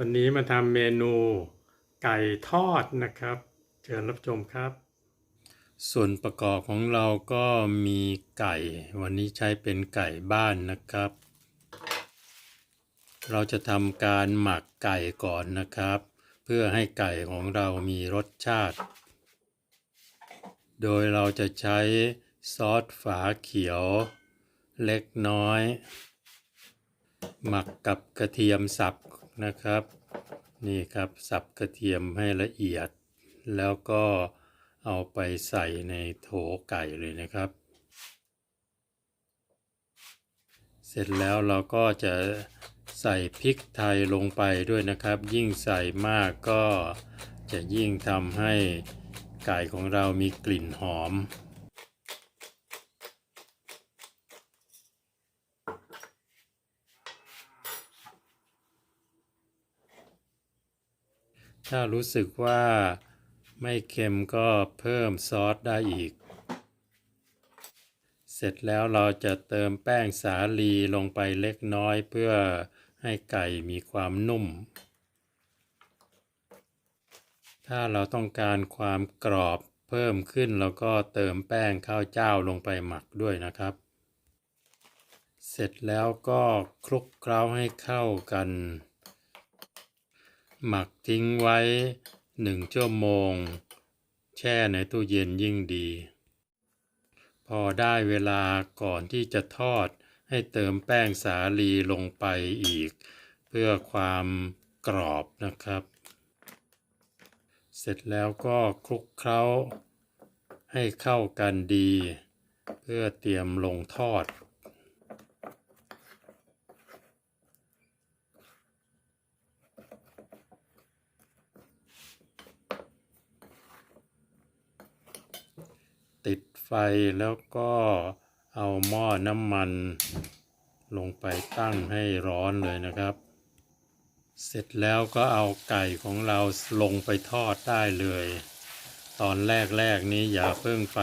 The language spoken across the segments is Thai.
วันนี้มาทำเมนูไก่ทอดนะครับ เชิญรับชมครับ ส่วนประกอบของเราก็มีไก่ วันนี้ใช้เป็นไก่บ้านนะครับ เราจะทำการหมักไก่ก่อนนะครับ เพื่อให้ไก่ของเรามีรสชาติ โดยเราจะใช้ซอสฝาเขียวเล็กน้อย หมักกับกระเทียมสับ นะครับ นี่ครับสับกระเทียมให้ละเอียด แล้วก็เอาไปใส่ในโถไก่เลยนะครับ เสร็จแล้วเราก็จะใส่พริกไทยลงไปด้วยนะครับ ยิ่งใส่มากก็จะยิ่งทำให้ไก่ของเรามีกลิ่นหอม ถ้ารู้สึกว่าไม่เค็มก็เพิ่มซอสได้อีก เสร็จแล้วเราจะเติมแป้งสาลีลงไปเล็กน้อยเพื่อให้ไก่มีความนุ่ม ถ้าเราต้องการความกรอบเพิ่มขึ้นเราก็เติมแป้งข้าวเจ้าลงไปหมักด้วยนะครับ เสร็จแล้วก็คลุกเคล้าให้เข้ากัน หมักทิ้งไว้หนึ่งชั่วโมง แช่ในตู้เย็นยิ่งดี พอได้เวลาก่อนที่จะทอดให้เติมแป้งสาลีลงไปอีก เพื่อความกรอบนะครับ เสร็จแล้วก็คลุกเคล้าให้เข้ากันดี เพื่อเตรียมลงทอด ติดไฟแล้วก็เอาหม้อน้ำมัน ลงไปตั้งให้ร้อนเลยนะครับ เสร็จแล้วก็เอาไก่ของเราลงไปทอดได้เลย ตอนแรกๆนี้อย่าเพิ่งไป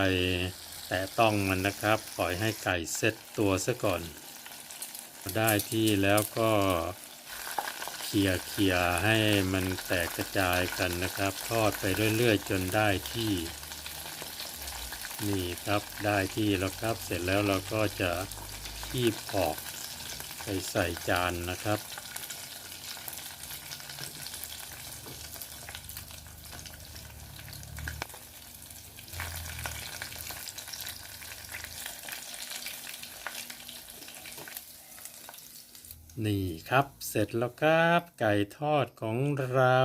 แตะต้องมันนะครับ ปล่อยให้ไก่เซ็ตตัวซะก่อน ได้ที่แล้วก็เขี่ยเขี่ยให้มันแตกกระจายกันนะครับ ทอดไปเรื่อยๆ จนได้ที่ นี่ครับได้ที่แล้วครับเสร็จแล้วเราก็จะคีบออกไปใส่จานนะครับ นี่ครับเสร็จแล้วครับไก่ทอดของเรา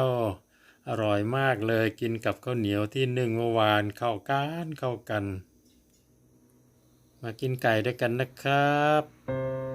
อร่อยมากเลยกินกับข้าวเหนียวที่นึ่งเมื่อวานเข้ากันเข้ากัน มากินไก่ด้วยกันนะครับ